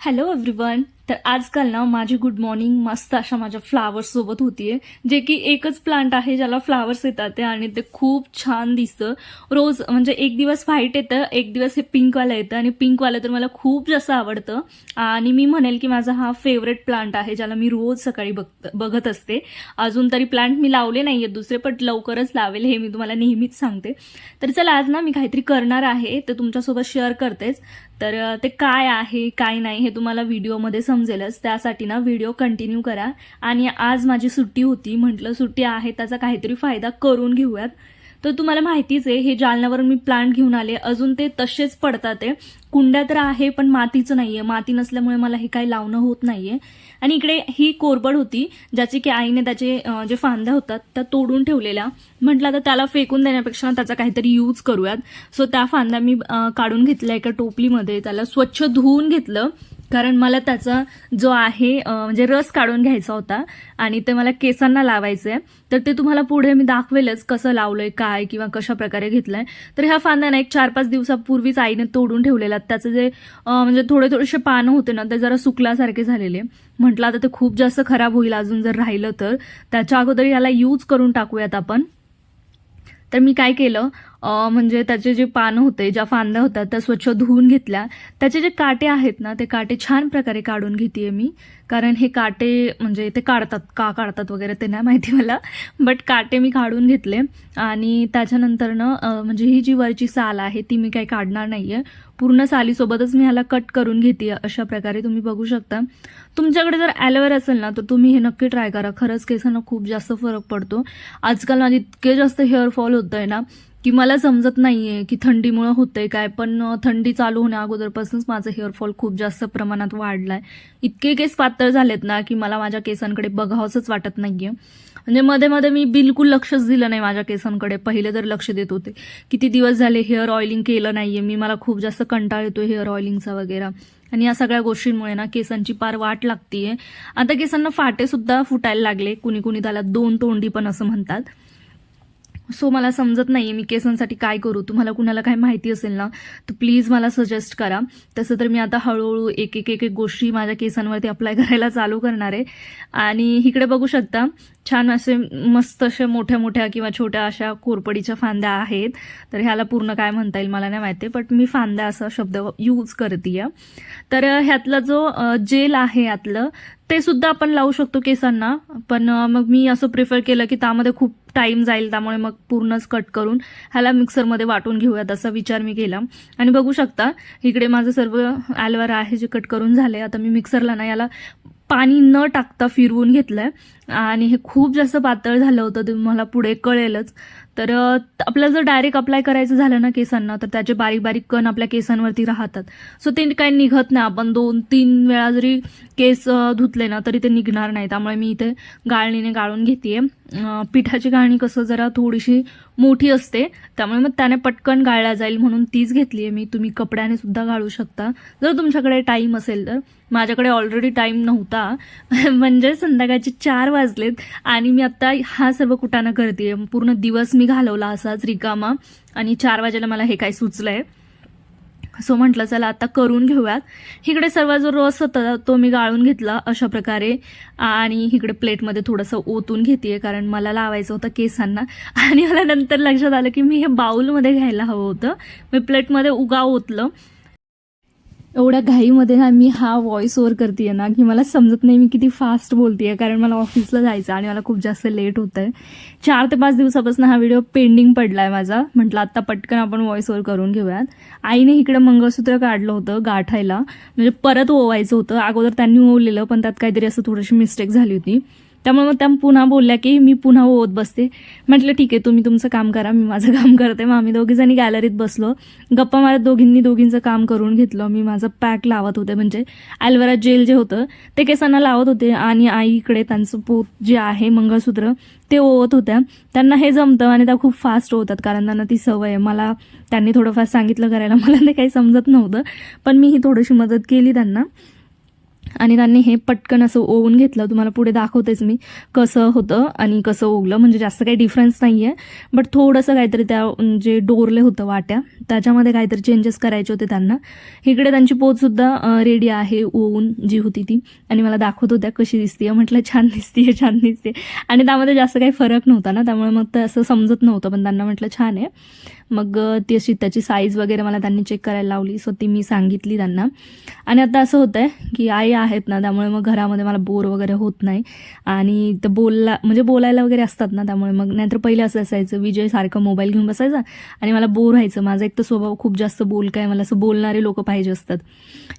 Hello everyone तर आजकाल ना माझी गुड मॉर्निंग मस्त अशा माझ्या फ्लावर्स सोबत होतीये. जे की एकच प्लांट आहे ज्याला फ्लावर्स येतात ते आणि ते खूप छान दिसतं. रोज म्हणजे एक दिवस व्हाईट येतं एक दिवस हे पिंकवालं येतं आणि पिंकवालं तर मला खूप जास्त आवडतं. आणि मी म्हणेल की माझा हा फेवरेट प्लांट आहे ज्याला मी रोज सकाळी बघत बघत असते. अजून तरी प्लांट मी लावले नाही आहेत दुसरे पण लवकरच लावेल हे मी तुम्हाला नेहमीच सांगते. तर चला आज ना मी काहीतरी करणार आहे ते तुमच्यासोबत शेअर करतेच. तर ते काय आहे काय नाही हे तुम्हाला व्हिडिओमध्ये समजेलच. त्यासाठी ना व्हिडिओ कंटिन्यू करा. आणि आज माझी सुट्टी होती म्हटलं सुट्टी आहे त्याचा काहीतरी फायदा करून घेऊयात. तर तुम्हाला माहितीच आहे हे जालन्यावरून मी प्लांट घेऊन आले. अजून ते तसेच पडतात आहे. कुंड्या तर आहे पण मातीचं नाहीये. माती नसल्यामुळे मला हे काही लावणं होत नाहीये. आणि इकडे ही कोरबड होती ज्याची की आईने त्याचे जे फांद्या होतात त्या तोडून ठेवलेल्या. म्हटलं तर त्याला फेकून देण्यापेक्षा त्याचा काहीतरी यूज करूयात. सो त्या फांद्या मी काढून घेतल्या एका टोपलीमध्ये. त्याला स्वच्छ धुवून घेतलं. कारण मला त्याचा जो आहे म्हणजे रस काढून घ्यायचा होता आणि ते मला केसांना लावायचं आहे तर ते तुम्हाला पुढे मी दाखवेलच कसं लावलंय काय किंवा कशा प्रकारे घेतलंय. तर ह्या फांद्यांना एक चार पाच दिवसापूर्वीच आईने तोडून ठेवलेला त्याचं जे म्हणजे थोडे थोडेसे पानं होते ना ते जरा सुकल्यासारखे झालेले. म्हटलं आता ते खूप जास्त खराब होईल अजून जर राहिलं तर. त्याच्या अगोदर याला यूज करून टाकूयात आपण. तर मी काय केलं म्हणजे त्याचे जे पानं होते ज्या फांद्या होत्या त्या स्वच्छ धुवून घेतल्या. त्याचे जे काटे आहेत ना ते काटे छान प्रकारे काढून घेते मी. कारण हे काटे म्हणजे ते काढतात का काढतात वगैरे ते नाही माहिती मला. बट काटे मी काढून घेतले. आणि त्याच्यानंतरनं ना म्हणजे ही जी वरची साल आहे ती मी काही काढणार नाही आहे पूर्ण सालीसोबतच मी ह्याला कट करून घेते अशा प्रकारे तुम्ही बघू शकता. तुमच्याकडे जर ॲलोवेरा असेल ना तर तुम्ही हे नक्की ट्राय करा. खरंच केसांना खूप जास्त फरक पडतो. आजकाल माझे इतके जास्त हेअरफॉल होत आहे ना की मला समजत नाहीये की थंडीमुळं होतंय काय पण थंडी चालू होण्या अगोदरपासूनच माझं हेअरफॉल खूप जास्त प्रमाणात वाढलाय. इतके केस पातळ झालेत ना की मला माझ्या केसांकडे बघावंच वाटत नाहीये. म्हणजे मध्ये मध्ये मी बिलकुल लक्षच दिलं नाही माझ्या केसांकडे. पहिले तर लक्ष देत होते. किती दिवस झाले हेअर ऑइलिंग केलं नाहीये. मी मला खूप जास्त कंटाळ येतो हेअर ऑइलिंगचा वगैरे. आणि या सगळ्या गोष्टींमुळे ना केसांची पार वाट लागतीये. आता केसांना फाटे सुद्धा फुटायला लागले. कुणी कुणी त्याला दोन तोंडी पण असं म्हणतात. सो मला समजत नाही मी केसांसाठी काय करू. तुम्हाला कुणाला काय माहिती असेल ना तर प्लीज मला सजेस्ट करा. तसं तर मी आता हळूहळू एक एक एक एक गोष्टी माझ्या केसांवरती अप्लाय करायला चालू करणार आहे. आणि इकडे बघू शकता छान असे मस्त असे मोठ्या मोठ्या किंवा छोट्या अशा कोरपडीच्या फांद्या आहेत. तर ह्याला पूर्ण काय म्हणता येईल मला नाही माहिती बट मी फांद्या असा शब्द यूज करते तर ह्यातला जो जेल आहे यातलं ते सुद्धा आपण लावू शकतो केसांना पण मग मी असं प्रिफर केलं की त्यामध्ये खूप टाइम जाईल त्यामुळे मग पूर्णच कट करून ह्याला मिक्सरमध्ये वाटून घेऊयात असा विचार मी केला. आणि बघू शकता इकडे माझं सर्व ॲल्वारा आहे जे कट करून झाले आता मी मिक्सरला ना याला पाणी न टाकता फिरवून घेतलं आहे आणि हे खूप जास्त पातळ झालं होतं ते मला पुढे कळेलच. तर आपलं आपल्याला जर डायरेक्ट अप्लाय करायचं झालं ना केसांना तर त्याचे बारीक बारीक कण आपल्या केसांवरती राहतात. सो ते काही निघत नाही. आपण दोन तीन वेळा जरी केस धुतले ना तरी ते निघणार नाही. त्यामुळे मी इथे गाळणीने गाळून घेते पिठाची गाळणी कसं जरा थोडीशी मोठी असते त्यामुळे मग त्याने पटकन गाळल्या जाईल म्हणून तीच घेतली आहे मी. तुम्ही कपड्याने सुद्धा गाळू शकता. जर तुमच्याकडे टाईम असेल तर. माझ्याकडे ऑलरेडी टाईम नव्हता. म्हणजे संध्याकाळचे चार वाजलेत आणि मी आत्ता हा सर्व कुटाणा करते पूर्ण दिवस मी घालवला असाच रिकामा. आणि चार वाजेला मला हे काय सुचलंय. सो म्हटलं चला आता करून घेऊयात. इकडे सर्व जो रस होता तो मी गाळून घेतला अशा प्रकारे. आणि इकडे प्लेटमध्ये थोडंसं ओतून घेते कारण मला लावायचं होतं केसांना. आणि मला नंतर लक्षात आलं की मी हे बाऊलमध्ये घ्यायला हवं होतं. मी प्लेटमध्ये उगा ओतलं. एवढ्या घाईमध्ये ना मी हा व्हॉइस ओव्हर करते ना की मला समजत नाही मी किती फास्ट बोलते कारण मला ऑफिसला जायचं आणि मला खूप जास्त लेट होत आहे चार ते पाच दिवसापासून हा व्हिडिओ पेंडिंग पडला आहे माझा. म्हटलं आत्ता पटकन आपण व्हॉइस ओव्हर करून घेऊयात. आईने इकडे मंगळसूत्र काढलं होतं गाठायला. म्हणजे परत ओवायचं होतं. अगोदर त्यांनी ओवलेलं पण त्यात काहीतरी असं थोडीशी मिस्टेक झाली होती. त्यामुळे मग त्या पुन्हा बोलल्या की मी पुन्हा ओवत बसते. म्हटलं ठीक आहे तुम्ही तुमचं काम करा मी माझं काम करते. मग आम्ही दोघी जणी गॅलरीत बसलो. गप्पा मारत दोघींनी दोघींचं काम करून घेतलं. मी माझं पॅक लावत होते म्हणजे ॲल्वेरा जेल जे होतं ते केसांना लावत होते आणि आईकडे त्यांचं पोत जे आहे मंगळसूत्र ते ओवत होत्या. त्यांना हे जमतं आणि त्या खूप फास्ट होतात कारण त्यांना ती सवय आहे. मला त्यांनी थोडंफार सांगितलं करायला मला ते काही समजत नव्हतं पण मी ही थोडीशी मदत केली त्यांना. आणि त्यांनी हे पटकन असं ओवून घेतलं. तुम्हाला पुढे दाखवतेच मी कसं होतं आणि कसं ओवलं. म्हणजे जास्त काही डिफरन्स नाही आहे बट थोडंसं काहीतरी त्या जे डोरले होतं वाट्या त्याच्यामध्ये काहीतरी चेंजेस करायचे होते त्यांना. इकडे त्यांची पोतसुद्धा रेडी आहे ओवून जी होती ती. आणि मला दाखवत होत्या कशी दिसते म्हटलं छान दिसते छान दिसते आणि त्यामध्ये जास्त काही फरक नव्हता ना. त्यामुळे मग ते असं समजत नव्हतं. पण त्यांना म्हटलं छान आहे. मग ती अशी त्याची साईज वगैरे मला त्यांनी चेक करायला लावली. सो ती मी सांगितली त्यांना. आणि आता असं होतं आहे की आई आहेत ना त्यामुळे मग घरामध्ये मला बोर वगैरे होत नाही. आणि तर बोलला म्हणजे बोलायला वगैरे असतात ना त्यामुळे मग नाहीतर पहिले असं असायचं विजय सारखं मोबाईल घेऊन बसायचा आणि मला बोर व्हायचं. माझा एक तर स्वभाव खूप जास्त बोल काय मला असं बोलणारे लोक पाहिजे असतात.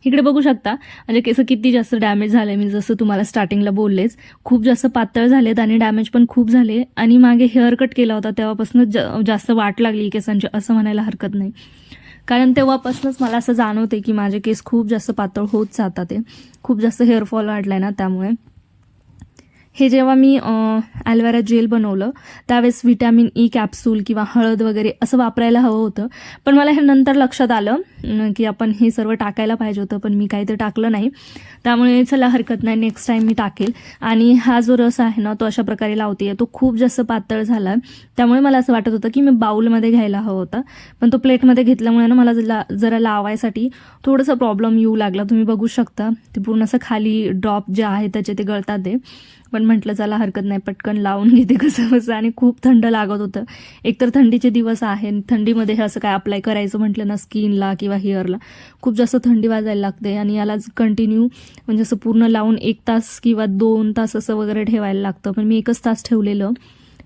इकडे बघू शकता म्हणजे केसं किती जास्त डॅमेज झाले मी जसं तुम्हाला स्टार्टिंगला बोललेच खूप जास्त पातळ झालेत आणि डॅमेज पण खूप झाले. आणि मागे हेअर कट केला होता तेव्हापासून जास्त वाट लागली केसांची. म्हणजे असं म्हणायला हरकत नाही. कारण तेव्हापासूनच मला असं जाणवते की माझे केस खूप जास्त पातळ होत जातात ते खूप जास्त हेअरफॉल वाढलाय ना त्यामुळे. हे जेव्हा मी ॲलवेरा जेल बनवलं त्यावेळेस व्हिटॅमिन ई कॅप्सूल किंवा हळद वगैरे असं वापरायला हवं होतं. पण मला हे नंतर लक्षात आलं की आपण हे सर्व टाकायला पाहिजे होतं पण मी काही ते टाकलं नाही. त्यामुळे चला हरकत नाही नेक्स्ट टाईम मी टाकेल. आणि हा जो रस आहे ना तो अशा प्रकारे लावते तो खूप जास्त पातळ झाला त्यामुळे मला असं वाटत होतं की मी बाऊलमध्ये घ्यायला हवं होतं. पण तो प्लेटमध्ये घेतल्यामुळे ना मला जरा लावायसाठी थोडंसं प्रॉब्लेम येऊ लागला. तुम्ही बघू शकता ते पूर्ण असं खाली ड्रॉप जे आहे त्याचे ते गळतात ते. पण म्हटलं चला हरकत नाही पटकन लावून घेते. कसं कसं आणि खूप थंड लागत होतं. एकतर थंडीचे दिवस आहे थंडीमध्ये हे असं काय अप्लाय करायचं म्हटलं ना स्किनला किंवा हेअरला खूप जास्त थंडी वाजायला लागते आणि याला कंटिन्यू म्हणजे असं पूर्ण लावून एक तास किंवा दोन तास असं वगैरे ठेवायला लागतं. पण मी एकच तास ठेवलेलं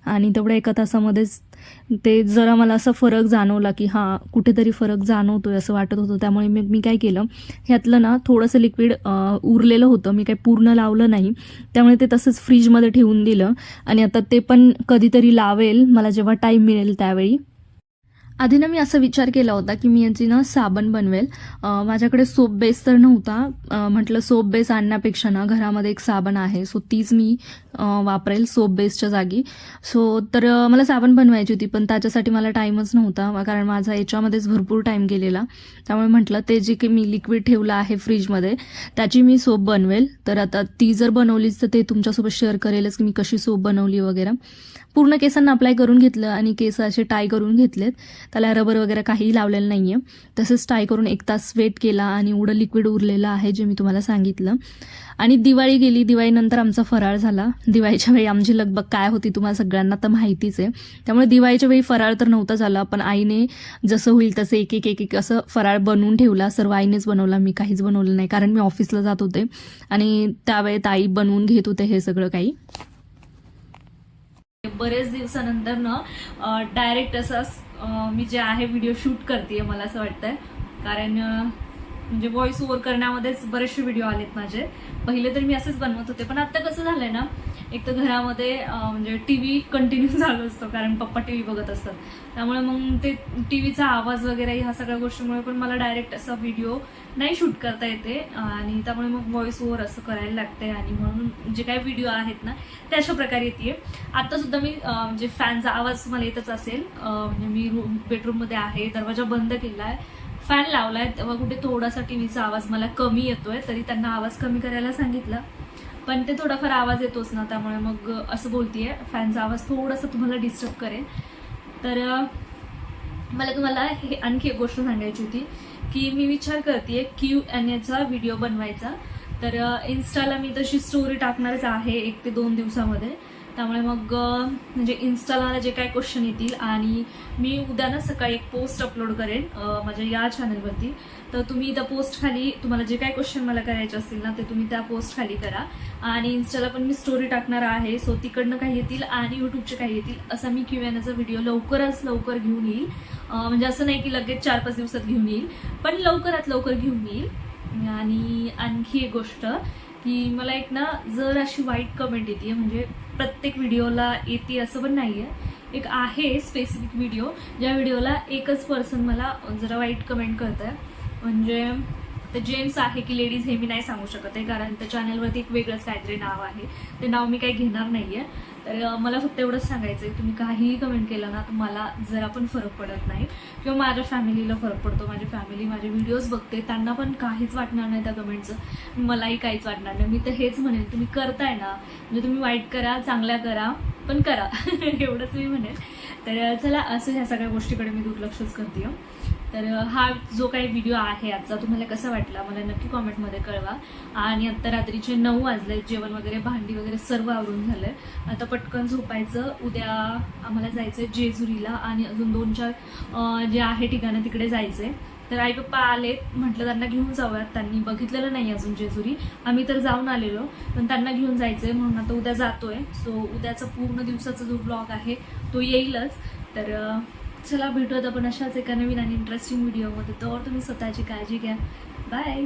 आणि तेवढ्या एका तासामध्येच ते जरा मला असा फरक जाणवला की हां कुठेतरी फरक जाणवतो आहे असं वाटत होतं. त्यामुळे मग मी काय केलं ह्यातलं ना थोडंसं लिक्विड उरलेलं होतं. मी काही पूर्ण लावलं नाही. त्यामुळे ते तसंच फ्रीजमध्ये ठेवून दिलं. आणि आता ते पण कधीतरी लावेल. मला जेव्हा टाईम मिळेल त्यावेळी. आधी ना मी असा विचार केला होता की मी याची ना साबण बनवेल. माझ्याकडे सोप बेस तर नव्हता. म्हटलं सोप बेस आणण्यापेक्षा ना घरामध्ये एक साबण आहे. सो तीच मी वापरेल सोप बेसच्या जागी. सो तर मला साबण बनवायची होती पण त्याच्यासाठी मला टाईमच नव्हता कारण माझा याच्यामध्येच भरपूर टाईम गेलेला. त्यामुळे म्हटलं ते जे की मी लिक्विड ठेवलं आहे फ्रीजमध्ये त्याची मी सोप बनवेल. तर आता ती जर बनवलीच तर ते तुमच्यासोबत शेअर करेलच की मी कशी सोप बनवली वगैरे. पूर्ण केसांना अप्लाय करून घेतलं आणि केस असे टाय करून घेतलेत. त्याला रबर वगैरे काहीही लावलेलं नाही आहे तसंच टाय करून एक तास वेट केला आणि उडं लिक्विड उरलेलं आहे जे मी तुम्हाला सांगितलं. आणि दिवाळी गेली दिवाळीनंतर आमचा फराळ झाला. दिवाळीच्या वेळी आमची लगबग काय होती तुम्हाला सगळ्यांना तर माहितीच आहे. त्यामुळे दिवाळीच्या वेळी फराळ तर नव्हता झाला पण आईने जसं होईल तसं एक एक एक एक असं फराळ बनवून ठेवला. सर्व आईनेच बनवला मी काहीच बनवलं नाही कारण मी ऑफिसला जात होते. आणि त्यावेळेत आई बनवून घेत होते हे सगळं काही. बरेच दिवसानंतर ना डायरेक्ट असं मी जे आहे व्हिडिओ शूट करते मला असं वाटतंय. कारण म्हणजे व्हॉइस ओव्हर करण्यामध्येच बरेचसे व्हिडिओ आलेत माझे. पहिले तर मी असेच बनवत होते पण आता कसं झालंय ना एक तर घरामध्ये म्हणजे टी व्ही कंटिन्यू चालू असतो कारण पप्पा टी व्ही बघत असतात. त्यामुळे मग ते टी व्हीचा आवाज वगैरे ह्या सगळ्या गोष्टीमुळे पण मला डायरेक्ट असा व्हिडिओ नाही शूट करता येते. आणि त्यामुळे मग व्हॉइस ओव्हर असं करायला लागते आणि म्हणून जे काही व्हिडिओ आहेत ना ते अशा प्रकारे येते आता सुद्धा मी म्हणजे फॅनचा आवाज मला येतच असेल. म्हणजे मी रूम बेडरूममध्ये आहे दरवाजा बंद केलाय फॅन लावलाय तेव्हा कुठे थोडासा टी व्हीचा आवाज मला कमी येतोय तरी त्यांना आवाज कमी करायला सांगितलं. पण ते थोडाफार आवाज येतोच ना त्यामुळे मग असं बोलतीये. फॅनचा आवाज थोडासा तुम्हाला डिस्टर्ब करेल. तर मला तुम्हाला हे आणखी एक गोष्ट सांगायची होती की मी विचार करते क्यू एन एचा व्हिडिओ बनवायचा. तर इन्स्टाला मी तशी स्टोरी टाकणारच आहे एक ते दोन दिवसामध्ये. त्यामुळे मग म्हणजे इन्स्टाला जे काही क्वेश्चन येतील आणि मी उद्या ना सकाळी एक पोस्ट अपलोड करेन माझ्या या चॅनलवरती तर तुम्ही त्या पोस्ट खाली तुम्हाला जे काही क्वेश्चन मला करायचे असतील ना ते तुम्ही त्या पोस्ट खाली करा. आणि इन्स्टाला पण मी स्टोरी टाकणार आहे सो तिकडनं काही येतील आणि युट्यूबचे काही येतील असा मी क्यू एन एचा व्हिडिओ लवकरच लवकर घेऊन येईल. म्हणजे असं नाही की लगेच चार पाच दिवसात घेऊन येईल पण लवकरात लवकर घेऊन येईल. आणि आणखी एक गोष्ट की मला एक ना जर अशी वाईट कमेंट येते म्हणजे प्रत्येक व्हिडिओला येते असं पण नाही आहे एक आहे स्पेसिफिक व्हिडिओ ज्या व्हिडिओला एकच पर्सन मला जरा वाईट कमेंट करत आहे म्हणजे तर जेंट्स आहे की लेडीज हे मी नाही सांगू शकत आहे कारण त्या चॅनलवरती एक वेगळंच काहीतरी नाव आहे. ते नाव मी काही घेणार नाहीये. तर मला फक्त एवढंच सांगायचं आहे तुम्ही काहीही कमेंट केलं ना तर मला जरा पण फरक पडत नाही. किंवा माझ्या फॅमिलीला फरक पडतो माझी फॅमिली माझे व्हिडिओज बघते त्यांना पण काहीच वाटणार नाही त्या कमेंटचं मलाही काहीच वाटणार नाही. मी तर हेच म्हणेन तुम्ही करताय ना म्हणजे तुम्ही वाईट करा चांगल्या करा पण करा. एवढंच मी म्हणेन तर चला असं ह्या सगळ्या गोष्टीकडे मी दुर्लक्षच करते तर हा जो काही व्हिडिओ आहे आजचा तुम्हाला कसा वाटला? मला नक्की कॉमेंटमध्ये कळवा. आणि आत्ता रात्रीचे नऊ वाजले जेवण वगैरे भांडी वगैरे सर्व आवरून झालंय आता पटकन झोपायचं. उद्या आम्हाला जायचं आहे जेजुरीला आणि अजून दोन चार जे आहे ठिकाणं तिकडे जायचंय. तर आई पप्पा आले म्हटलं त्यांना घेऊन जाऊयात त्यांनी बघितलेलं नाही अजून जेजुरी. आम्ही तर जाऊन आलेलो पण त्यांना घेऊन जायचं आहे म्हणून आता उद्या जातोय. सो उद्याचा पूर्ण दिवसाचा जो ब्लॉग आहे तो येईलच. तर चला भेटूयात आपण अशाच एका नवीन आणि इंटरेस्टिंग व्हिडिओमध्ये तर तुम्ही स्वतःची काळजी घ्या. बाय